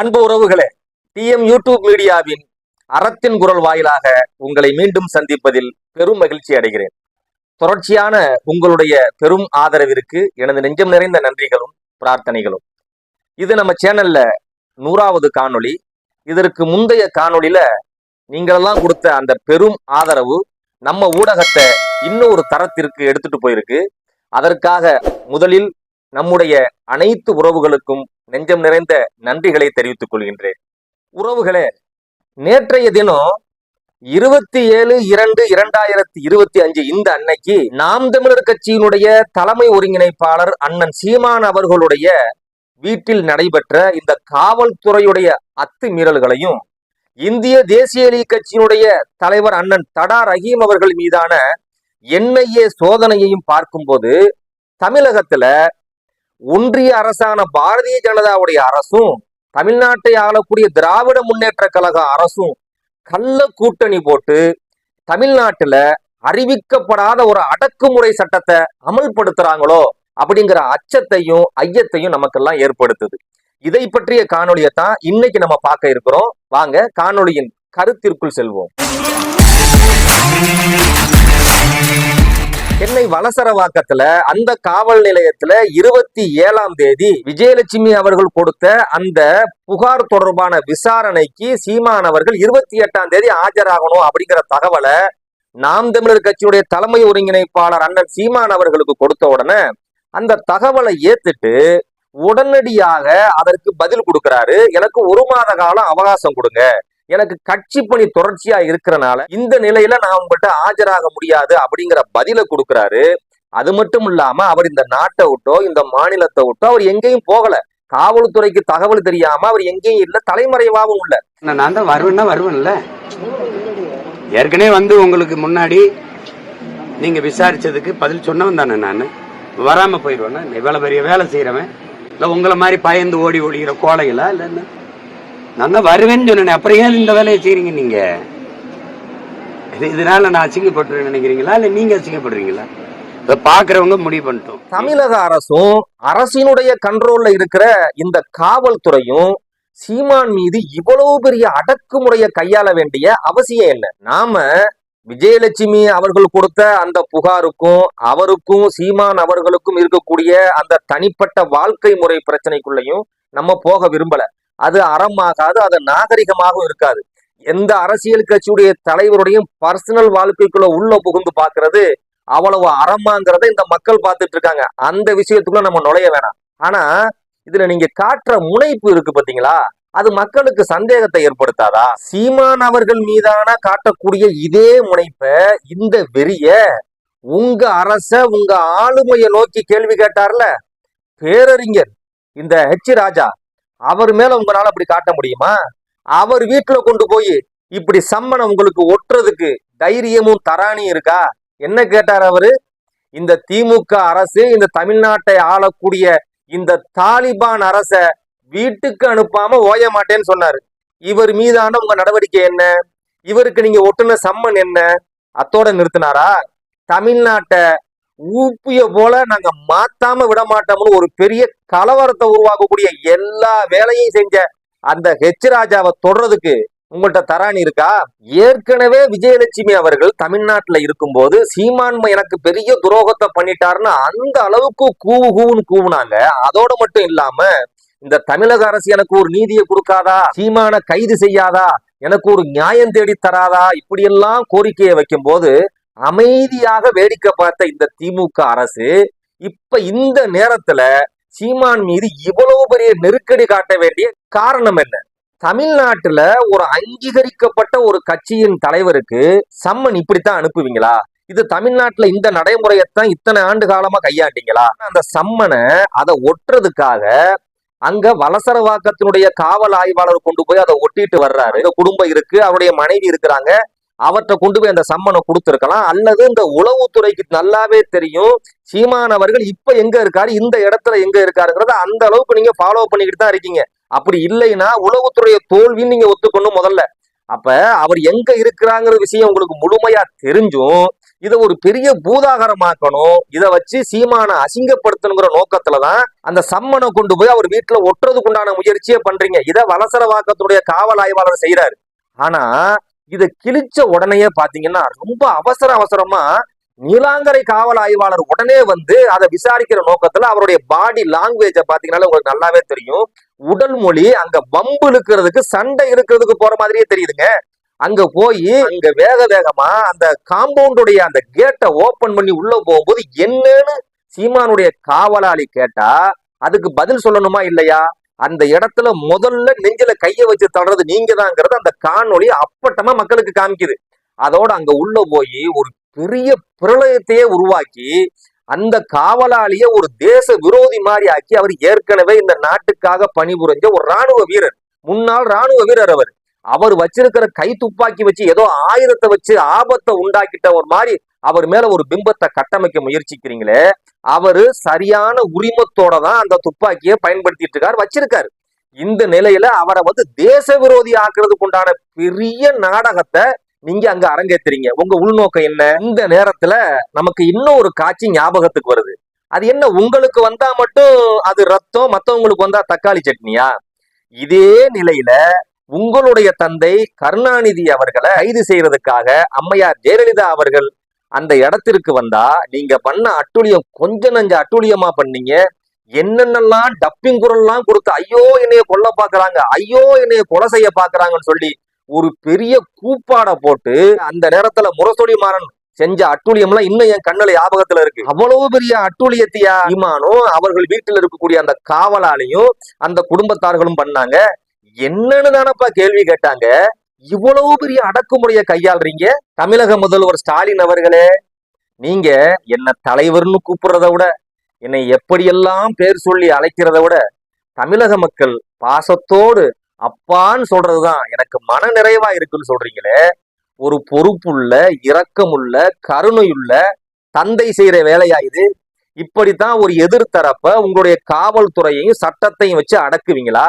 அன்பு உறவுகளே DM YouTube மீடியாவின் அறத்தின் குரல் வாயிலாக உங்களை மீண்டும் சந்திப்பதில் பெரும் மகிழ்ச்சி அடைகிறேன். தொடர்ச்சியான உங்களுடைய பெரும் ஆதரவிற்கு எனது நெஞ்சம் நிறைந்த நன்றிகளும் பிரார்த்தனைகளும். இது நம்ம சேனல்ல நூறாவது காணொளி. இதற்கு முந்தைய காணொளியில நீங்களெல்லாம் கொடுத்த அந்த பெரும் ஆதரவு நம்ம ஊடகத்தை இன்னொரு தரத்திற்கு எடுத்துட்டு போயிருக்கு. அதற்காக முதலில் நம்முடைய அனைத்து உறவுகளுக்கும் நெஞ்சம் நிறைந்த நன்றிகளை தெரிவித்துக் கொள்கின்றேன். உறவுகளே நேற்றைய தினம் இருபத்தி ஏழு இரண்டு இரண்டாயிரத்தி இருபத்தி அஞ்சு இந்த அன்னைக்கு நாம் தமிழர் கட்சியினுடைய தலைமை ஒருங்கிணைப்பாளர் அண்ணன் சீமான் அவர்களுடைய வீட்டில் நடைபெற்ற இந்த காவல்துறையுடைய அத்துமீறல்களையும் இந்திய தேசிய லீக் கட்சியினுடைய தலைவர் அண்ணன் தடா ரஹீம் அவர்கள் மீதான என்ஐஏ சோதனையையும் பார்க்கும்போது தமிழகத்துல ஒன்றிய அரசான பாரதிய ஜனதாவுடைய அரசும் தமிழ்நாட்டை ஆளக்கூடிய திராவிட முன்னேற்ற கழக அரசும் கள்ள கூட்டணி போட்டு தமிழ்நாட்டுல அறிவிக்கப்படாத ஒரு அடக்குமுறை சட்டத்தை அமல்படுத்துறாங்களோ அப்படிங்கிற அச்சத்தையும் ஐயத்தையும் நமக்கெல்லாம் ஏற்படுத்துது. இதை பற்றிய காணொலியை தான் இன்னைக்கு நம்ம பார்க்க இருக்கிறோம். வாங்க காணொலியின் கருத்திற்குள் செல்வோம். சென்னை வலசரவாக்கத்துல அந்த காவல் நிலையத்துல இருபத்தி ஏழாம் தேதி விஜயலட்சுமி அவர்கள் கொடுத்த அந்த புகார் தொடர்பான விசாரணைக்கு சீமான் அவர்கள் இருபத்தி எட்டாம் தேதி ஆஜராகணும் அப்படிங்கிற தகவலை நாம் தமிழர் கட்சியுடைய தலைமை ஒருங்கிணைப்பாளர் அண்ணன் சீமான் அவர்களுக்கு கொடுத்த உடனே அந்த தகவலை ஏத்துட்டு உடனடியாக அதற்கு பதில் கொடுக்கிறாரு. எனக்கு ஒரு மாத காலம் அவகாசம் கொடுங்க. எனக்கு கட்சி பணி தொடர்ச்சியா இருக்கிறனால இந்த நிலையில நான் உங்கள்கிட்ட ஆஜராக முடியாது அப்படிங்கிற பதில கொடுக்கிறாரு. அது மட்டும் இல்லாம அவர் இந்த நாட்டை விட்டோ இந்த மாநிலத்தை விட்டோ அவர் எங்கேயும் போகல. காவல்துறைக்கு தகவல் தெரியாம அவர் எங்கேயும் இல்ல தலைமறைவாகவும் இல்ல. நான் தான் வருவேன்னா வருவேன்ல? ஏற்கனவே வந்து உங்களுக்கு முன்னாடி நீங்க விசாரிச்சதுக்கு பதில் சொன்னவன் தானே நான்? வராம போயிடுவேன்னா இவ்வளவு பெரிய வேலை செய்யறவன் இல்ல உங்களை மாதிரி பயந்து ஓடி ஓடிக்கிற கோலைகளா இல்ல என்ன? நான் தான் வருவேன்னு சொன்னேன் அப்புறம் ஏன் இந்த வேலையை செய்றீங்க நீங்க? இது இதனால நான் அசிங்கப்பட்டுருன்னு நினைக்கிறீங்களா? இல்ல நீங்க அசிங்கப்படுறீங்களா? இதை பாக்குறவங்க முடிவு பண்ணிட்டோம். தமிழக அரசும் அரசினுடைய கண்ட்ரோல்ல இருக்கிற இந்த காவல்துறையும் சீமான் மீது இவ்வளவு பெரிய அடக்குமுறையை கையாள வேண்டிய அவசியம் என்ன நாம விஜயலட்சுமி அவர்கள் கொடுத்த அந்த புகாருக்கும் அவருக்கும் சீமான் அவர்களுக்கும் இருக்கக்கூடிய அந்த தனிப்பட்ட வாழ்க்கை முறை பிரச்சனைக்குள்ளையும் நம்ம போக விரும்பல. அது அறமாகாது அது நாகரிகமாகவும் இருக்காது. எந்த அரசியல் கட்சியுடைய தலைவருடையும் பர்சனல் வாழ்க்கைக்குள்ள உள்ள புகுந்து பாக்குறது அவ்வளவு அறமாங்கிறத இந்த மக்கள் பார்த்துட்டு இருக்காங்க. அந்த விஷயத்துக்குள்ள நம்ம நுழைய வேணாம். ஆனா இதுல நீங்க காட்டுற முனைப்பு இருக்கு பாத்தீங்களா? அது மக்களுக்கு சந்தேகத்தை ஏற்படுத்தாதா? சீமான் அவர்கள் மீதான காட்டக்கூடிய இதே முனைப்ப இந்த வெறிய உங்க அரச உங்க ஆளுமையை நோக்கி கேள்வி கேட்டார்ல? பேரறிஞர் இந்த ஹெச் ராஜா அவர் மேல உங்களால அப்படி காட்ட முடியுமா? அவர் வீட்டுல கொண்டு போய் இப்படி சம்மனை உங்களுக்கு ஒட்டுறதுக்கு தைரியமும் தராணியும் இருக்கா? என்ன கேட்டார் அவரு? இந்த திமுக அரசு இந்த தமிழ்நாட்டை ஆளக்கூடிய இந்த தாலிபான் அரச வீட்டுக்கு அனுப்பாம ஓய மாட்டேன்னு சொன்னாரு. இவர் மீதான உங்க நடவடிக்கை என்ன? இவருக்கு நீங்க ஒட்டுன சம்மன் என்ன? அத்தோட நிறுத்தினாரா? தமிழ்நாட்டை ஊப்பிய போல நாங்க மாத்தாம விட மாட்டோம்னு ஒரு பெரிய கலவரத்தை உருவாக்கக்கூடிய எல்லா வேலையும் செஞ்ச அந்த ஹெச் ராஜாவை தொடறதுக்கு உங்கள்கிட்ட தராணி இருக்கா? ஏற்கனவே விஜயலட்சுமி அவர்கள் தமிழ்நாட்டுல இருக்கும்போது சீமான்மை எனக்கு பெரிய துரோகத்தை பண்ணிட்டாருன்னு அந்த அளவுக்கு கூவு கூவுன்னு கூவுனாங்க. அதோட மட்டும் இல்லாம இந்த தமிழக அரசு எனக்கு ஒரு நீதியை கொடுக்காதா? சீமான கைது செய்யாதா? எனக்கு ஒரு நியாயம் தேடி தராதா? இப்படியெல்லாம் கோரிக்கையை வைக்கும் போது அமைதியாக வேடிக்கை பார்த்த இந்த திமுக அரசு இப்ப இந்த நேரத்துல சீமான் மீது இவ்வளவு பெரிய நெருக்கடி காட்ட வேண்டிய காரணம் என்ன? தமிழ்நாட்டுல ஒரு அங்கீகரிக்கப்பட்ட ஒரு கட்சியின் தலைவருக்கு சம்மன் இப்படித்தான் அனுப்புவீங்களா? இது தமிழ்நாட்டுல இந்த நடைமுறையத்தான் இத்தனை ஆண்டு காலமா கையாண்டீங்களா? அந்த சம்மனை அதை ஒட்டுறதுக்காக அங்க வலசரவாக்கத்தினுடைய காவல் ஆய்வாளர் கொண்டு போய் அதை ஒட்டிட்டு வர்றாரு. குடும்பம் இருக்கு அவருடைய மனைவி இருக்கிறாங்க. அவர்கிட்ட கொண்டு போய் அந்த சம்மனை கொடுத்துருக்கலாம். அல்லது இந்த உளவுத்துறைக்கு நல்லாவே தெரியும். சீமான் அவர்கள் இப்ப எங்க இருக்காரு இந்த இடத்துல எங்க இருக்காருங்கிறத அந்த அளவுக்கு நீங்க ஃபாலோ பண்ணிக்கிட்டு தான் இருக்கீங்க. அப்படி இல்லைன்னா உளவுத்துறைய தோல்வின்னு நீங்க ஒத்துக்கணும் முதல்ல. அப்ப அவர் எங்க இருக்கிறாங்கிற விஷயம் உங்களுக்கு முழுமையா தெரிஞ்சும் இதை ஒரு பெரிய பூதாகரமாக்கணும். இதை வச்சு சீமானை அசிங்கப்படுத்தணுங்கிற நோக்கத்துலதான் அந்த சம்மனை கொண்டு போய் அவர் வீட்டுல ஒட்டுறதுக்குண்டான முயற்சியே பண்றீங்க. வலசர வலசரவாக்கத்துடைய காவல் ஆய்வாளர் செய்யறாரு ஆனா இதை கிழிச்ச உடனேயே பாத்தீங்கன்னா ரொம்ப அவசர அவசரமா நீலாங்கரை காவல் ஆய்வாளர் உடனே வந்து அதை விசாரிக்கிற நோக்கத்துல அவருடைய பாடி லாங்குவேஜ பாத்தீங்கன்னா உங்களுக்கு நல்லாவே தெரியும். உடல் மொழி அங்க வம்பு இழுக்கிறதுக்கு சண்டை இருக்கிறதுக்கு போற மாதிரியே தெரியுதுங்க. அங்க போய் அங்க வேக வேகமா அந்த காம்பவுண்டுடைய அந்த கேட்டை ஓபன் பண்ணி உள்ள போகும்போது என்னன்னு சீமானுடைய காவலாளி கேட்டா அதுக்கு பதில் சொல்லணுமா இல்லையா? அந்த இடத்துல முதல்ல நெஞ்சில கைய வச்சு தள்ளுறது நீங்க தாங்கிறது அந்த காணொளி அப்பட்டமா மக்களுக்கு காமிக்குது. அதோட அங்க உள்ள போய் ஒரு பெரிய பிரளயத்தையே உருவாக்கி அந்த காவலாளிய ஒரு தேச விரோதி மாதிரி ஆக்கி அவர் ஏற்கனவே இந்த நாட்டுக்காக பணிபுரிஞ்ச ஒரு ராணுவ வீரர் முன்னாள் ராணுவ வீரர் அவர். அவர் வச்சிருக்கிற கை துப்பாக்கி வச்சு ஏதோ ஆயுதத்தை வச்சு ஆபத்தை உண்டாக்கிட்ட ஒரு மாதிரி அவர் மேல ஒரு பிம்பத்தை கட்டமைக்க முயற்சிக்கிறீங்களே அவரு சரியான உரிமத்தோட தான் அந்த துப்பாக்கியை பயன்படுத்திட்டு இருக்காரு வச்சிருக்காரு. இந்த நிலையில அவரை வந்து தேச விரோதி ஆக்குறதுக்கு உண்டான பெரிய நாடகத்தை நீங்க அங்க அரங்கேத்துறீங்க. உங்க உள்நோக்கம் என்ன? இந்த நேரத்துல நமக்கு இன்னும் ஒரு காட்சி ஞாபகத்துக்கு வருது. அது என்ன? உங்களுக்கு வந்தா மட்டும் அது ரத்தம் மத்தவங்களுக்கு வந்தா தக்காளி சட்னியா? இதே நிலையில உங்களுடைய தந்தை கருணாநிதி அவர்களை கைது செய்யறதுக்காக அம்மையார் ஜெயலலிதா அவர்கள் அந்த இடத்திற்கு வந்தா நீங்க பண்ண அட்டுழியம் கொஞ்ச நஞ்ச அட்டுழியமா பண்ணீங்க. என்னென்னலாம் டப்பிங் குரல்லாம் கொடுத்து ஐயோ என்னைய கொல்ல பாக்குறாங்க ஐயோ என்னைய கொலை செய்ய பாக்குறாங்கன்னு சொல்லி ஒரு பெரிய கூப்பாடை போட்டு அந்த நேரத்துல முரசொலி மாறன் செஞ்ச அட்டூழியம்லாம் இன்னும் என் கண்ணுல ஞாபகத்துல இருக்கு. அவ்வளவு பெரிய அட்டுழியத்தையா? ஈமானும் அவர்கள் வீட்டில் இருக்கக்கூடிய அந்த காவலாளையும் அந்த குடும்பத்தார்களும் பண்ணாங்க. என்னன்னு தானப்பா கேள்வி கேட்டாங்க? இவ்வளவு பெரிய அடக்குமுறையை கையாளுறீங்க? தமிழக முதல்வர் ஸ்டாலின் அவர்களே நீங்க என்ன தலைவர்னு கூப்பிடுறத விட என்னை எப்படியெல்லாம் பேர் சொல்லி அழைக்கிறத விட தமிழக மக்கள் பாசத்தோடு அப்பான்னு சொல்றதுதான் எனக்கு மன நிறைவா இருக்குன்னு சொல்றீங்களே. ஒரு பொறுப்புள்ள இரக்கமுள்ள கருணையுள்ள தந்தை செய்யற வேலையா இது? இப்படித்தான் ஒரு எதிர்த்தரப்ப உங்களுடைய காவல்துறையையும் சட்டத்தையும் வச்சு அடக்குவீங்களா?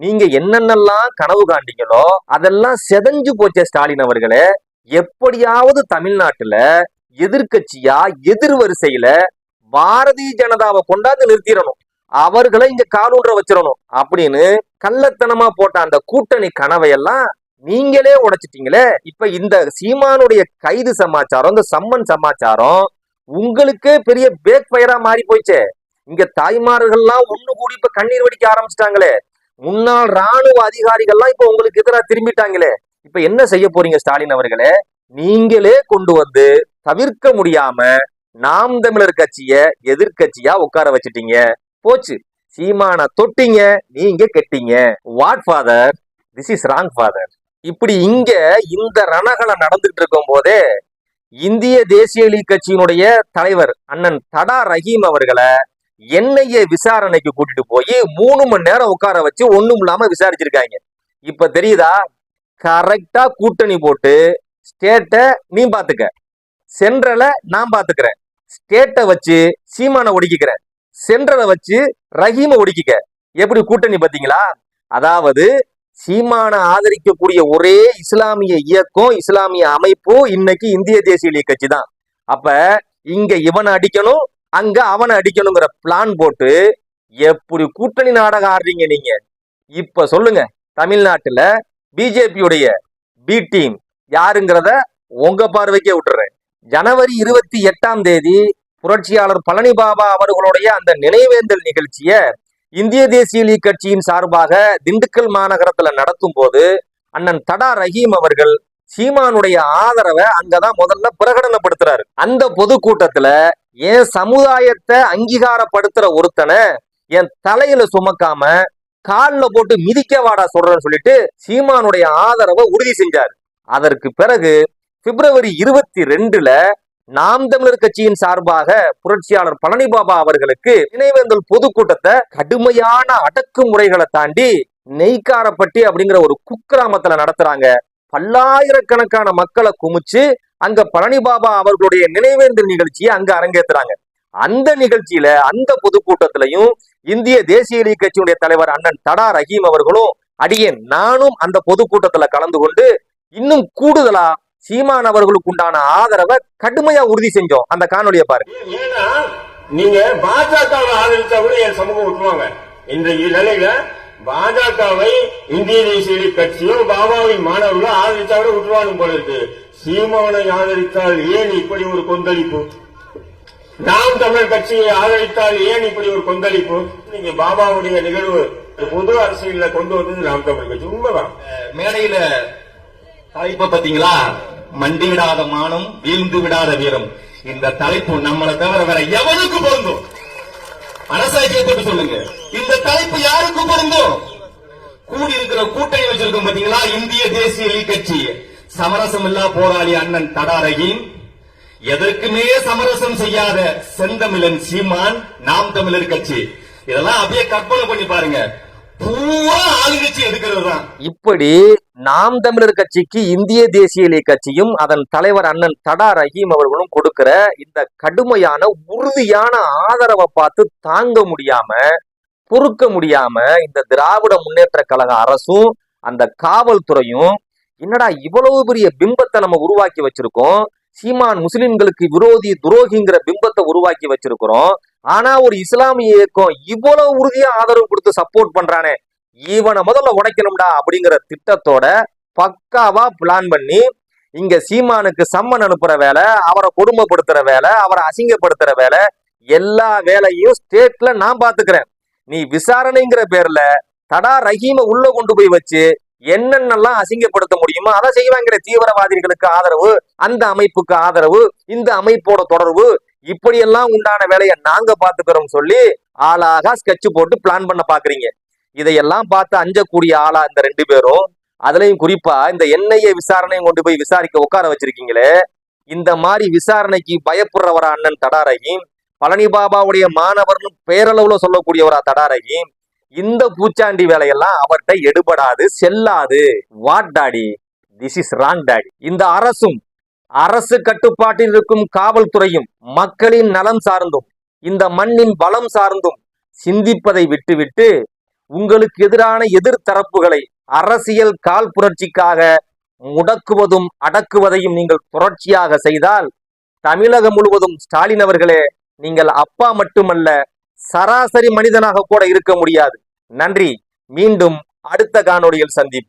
நீங்க என்னென்னலாம் கனவு காண்டீங்களோ அதெல்லாம் செதஞ்சு போச்ச ஸ்டாலின் அவர்களே. எப்படியாவது தமிழ்நாட்டுல எதிர்க்கட்சியா எதிர் வரிசையில பாரதிய ஜனதாவை கொண்டாந்து நிறுத்திடணும். அவர்களை இங்க காலூன்ற வச்சிடணும் அப்படின்னு கள்ளத்தனமா போட்ட அந்த கூட்டணி கனவையெல்லாம் நீங்களே உடைச்சிட்டீங்களே. இப்ப இந்த சீமானுடைய கைது சமாச்சாரம் இந்த சம்மன் சமாச்சாரம் உங்களுக்கே பெரிய பேக் ஃபயரா மாறி போயிச்சே. இங்க தாய்மார்கள்லாம் ஒண்ணு கூடி இப்ப கண்ணீர் வடிக்க ஆரம்பிச்சிட்டாங்களே. முன்னாள் ராணுவ அதிகாரிகள்லாம் இப்ப உங்களுக்கு எதிராக திரும்பிட்டாங்களே. இப்ப என்ன செய்ய போறீங்க ஸ்டாலின் அவர்களே? நீங்களே கொண்டு வந்து தவிர்க்க முடியாம நாம் தமிழர் கட்சிய எதிர்கட்சியா உட்கார வச்சிட்டீங்க. போச்சு. சீமான தொட்டிங்க நீங்க கெட்டீங்க. What father this is wrong father இப்படி இங்க இந்த ரணகலம் நடந்துட்டு இருக்கும் போதே இந்திய தேசிய லீக் கட்சியினுடைய தலைவர் அண்ணன் தடா ரஹீம் அவர்களை என்னையே விசாரணைக்கு கூட்டிட்டு போய் மூணு மணி நேரம் உட்கார வச்சு ஒண்ணும் இல்லாம விசாரிச்சிருக்காங்க. இப்ப தெரியுதா? கரெக்டா கூட்டணி போட்டு ஸ்டேட்டை நீ பாத்துக்க. சென்ட்ரலை நான் பாத்துக்கிறேன். ஸ்டேட்டை வச்சு சீமானை ஒடுக்கிக்கிறேன். சென்ட்ரலை வச்சு ரஹீமை ஒடுக்கிக்க. எப்படி கூட்டணி பாத்தீங்களா? அதாவது சீமானை ஆதரிக்கக்கூடிய ஒரே இஸ்லாமிய இயக்கம் இஸ்லாமிய அமைப்பு இன்னைக்கு இந்திய தேசிய கட்சி தான் அப்ப இங்க இவனை அடிக்கணும் அங்க அவனை அடிக்கணுங்கிற பிளான் போட்டு எப்படி கூட்டணி நாடகம் ஆடுறீங்க நீங்க? இப்ப சொல்லுங்க தமிழ்நாட்டுல பிஜேபியுடைய பி டீம் யாருங்கிறத உங்க பார்வைக்கே விட்டுறேன். ஜனவரி இருபத்தி எட்டாம் தேதி புரட்சியாளர் பழனி பாபா அவர்களுடைய அந்த நினைவேந்தல் நிகழ்ச்சிய இந்திய தேசிய லீக் கட்சியின் சார்பாக திண்டுக்கல் மாநகரத்துல நடத்தும் போது அண்ணன் தடா ரஹீம் அவர்கள் சீமானுடைய ஆதரவை அங்கதான் முதல்ல பிரகடனப்படுத்துறாரு. அந்த பொதுக்கூட்டத்துல என் சமுதாயத்தை அங்கீகாரப்படுத்துற ஒருத்தனை என் தலையில சுமக்காம காலில் போட்டு மிதிக்க வாடா சொல்றேன்னு சொல்லிட்டு சீமானுடைய ஆதரவை உறுதி செஞ்சார். அதற்கு பிறகு பிப்ரவரி இருபத்தி ரெண்டுல நாம் தமிழர் கட்சியின் சார்பாக புரட்சியாளர் பழனி பாபா அவர்களுக்கு நினைவேந்தல் பொதுக்கூட்டத்தை கடுமையான அடக்குமுறைகளை தாண்டி நெய்க்காரப்பட்டி அப்படிங்கிற ஒரு குக்கிராமத்துல நடத்துறாங்க. பல்லாயிரக்கணக்கான மக்களை குமிச்சு அங்க பழனி பாபா அவர்களுடைய நினைவேந்தல் நிகழ்ச்சியை அங்க அரங்கேற்றுறாங்க அந்த நிகழ்ச்சியில அந்த பொதுக்கூட்டத்திலையும் இந்திய தேசிய லீக் கட்சியுடைய தலைவர் அண்ணன் தடா ரஹீம் அவர்களும் அடியேன் நானும் அந்த பொதுக்கூட்டத்துல கலந்து கொண்டு இன்னும் கூடுதலா சீமான் அவர்களுக்கு உண்டான ஆதரவை கடுமையா உறுதி செஞ்சோம். அந்த காணொலியை பாருங்க. நீங்க பாஜக ஆதரிச்சா கூட என் சமூகம் விட்டுருவாங்க. இன்றைய நிலையில பாஜகவை இந்திய தேசிய கட்சியும் பாபாவின் மாணவர்களும் ஆதரிச்சா கூட விட்டுருவாங்க போல இருக்கு. சீமானை ஆதரித்தால் ஏன் இப்படி ஒரு கொந்தளிப்பு? நாம் தமிழ் கட்சியை ஆதரித்தால் ஏன் இப்படி ஒரு கொந்தளிப்பு? நீங்க பாபாவுடைய நிகழ்வு பொது அரசியல கொண்டு வந்தது நாம் தமிழ் கட்சி. உண்மைதான் மேடையில தலைப்ப பாத்தீங்களா மண்டி விடாத மானம் வீழ்ந்து விடாத வீரம். இந்த தலைப்பு நம்மளை தவிர வேற எவனுக்கு பொருந்தும். மனசாட்சியத்தை சொல்லுங்க. இந்த தலைப்பு யாருக்கு பொருந்தும் கூடி இருக்கிற கூட்டணி வச்சிருக்கோம் பாத்தீங்களா? இந்திய தேசிய லீக் கட்சி. சமரசம் இல்லா போராளி அண்ணன் தடாரகின். எதற்குமே சமரசம் செய்யாத செந்தமிழன் சீமான் நாம் தமிழர் கட்சி. இதெல்லாம் அப்படியே கற்பனை பண்ணி பாருங்க. இப்படி நாம் தமிழர் கட்சிக்கு இந்திய தேசிய லீக் கட்சியும் அதன் தலைவர் அண்ணன் தடா ரஹீம் அவர்களும் கொடுக்கிற இந்த கடுமையான உறுதியான ஆதரவை பார்த்து தாங்க முடியாம பொறுக்க முடியாம இந்த திராவிட முன்னேற்ற கழக அரசும் அந்த காவல்துறையும் என்னடா இவ்வளவு பெரிய பிம்பத்தை நம்ம உருவாக்கி வச்சிருக்கோம்? சீமான் முஸ்லிம்களுக்கு விரோதி துரோகிங்கிற பிம்பத்தை உருவாக்கி வச்சிருக்கிறோம். ஆனா ஒரு இஸ்லாமிய இயக்கம் இவ்வளவு உறுதியா ஆதரவு கொடுத்து சப்போர்ட் பண்றானே இவனை முதல்ல உடைக்கணும்டா அப்படிங்கிற திட்டத்தோட பக்காவா பிளான் பண்ணி இங்க சீமானுக்கு சம்மன் அனுப்புற வேலை அவரை கொடுமைப்படுத்துற வேலை அவரை அசிங்கப்படுத்துற வேலை எல்லா வேலையும் ஸ்டேட்ல நான் பாத்துக்கிறேன் நீ விசாரணைங்கிற பேர்ல தடா ரஹீம உள்ள கொண்டு போய் வச்சு என்னென்னலாம் அசிங்கப்படுத்த முடியுமோ அதை செய்வாங்கிற தீவிரவாதிகளுக்கு ஆதரவு அந்த அமைப்புக்கு ஆதரவு இந்த அமைப்போட தொடர்பு இப்படியெல்லாம் உண்டான வேலையை நாங்க பாத்துக்கிறோம் சொல்லி ஆளாக ஸ்கெட்ச் போட்டு பிளான் பண்ண பாக்குறீங்க இதையெல்லாம் பார்த்து அஞ்சக்கூடிய ஆளா இந்த ரெண்டு பேரும் அதுலயும் குறிப்பா இந்த என்ஐஏ விசாரணையும் கொண்டு போய் விசாரிக்க உட்கார வச்சிருக்கீங்களே இந்த மாதிரி விசாரணைக்கு பயப்படுறவரா அண்ணன் தடாரகி பழனி பாபாவுடைய மாணவர்னு பேரளவுல சொல்லக்கூடியவரா தடாரகி இந்த பூச்சாண்டி வேலையெல்லாம் அவர்கிட்ட எடுபடாது செல்லாது. What daddy this is wrong daddy இந்த அரசும் அரசு கட்டுப்பாட்டில் இருக்கும் காவல்துறையும் மக்களின் நலம் சார்ந்தும் இந்த மண்ணின் பலம் சார்ந்தும் சிந்திப்பதை விட்டுவிட்டு உங்களுக்கு எதிரான எதிர்த்தரப்புகளை அரசியல் கால் புரட்சிக்காக முடக்குவதும் அடக்குவதையும் நீங்கள் புரட்சியாக செய்தால் தமிழகம் முழுவதும் ஸ்டாலின் அவர்களே நீங்கள் அப்பா மட்டுமல்ல சராசரி மனிதனாக கூட இருக்க முடியாது. நன்றி. மீண்டும் அடுத்த காணொளியில் சந்திப்போம்.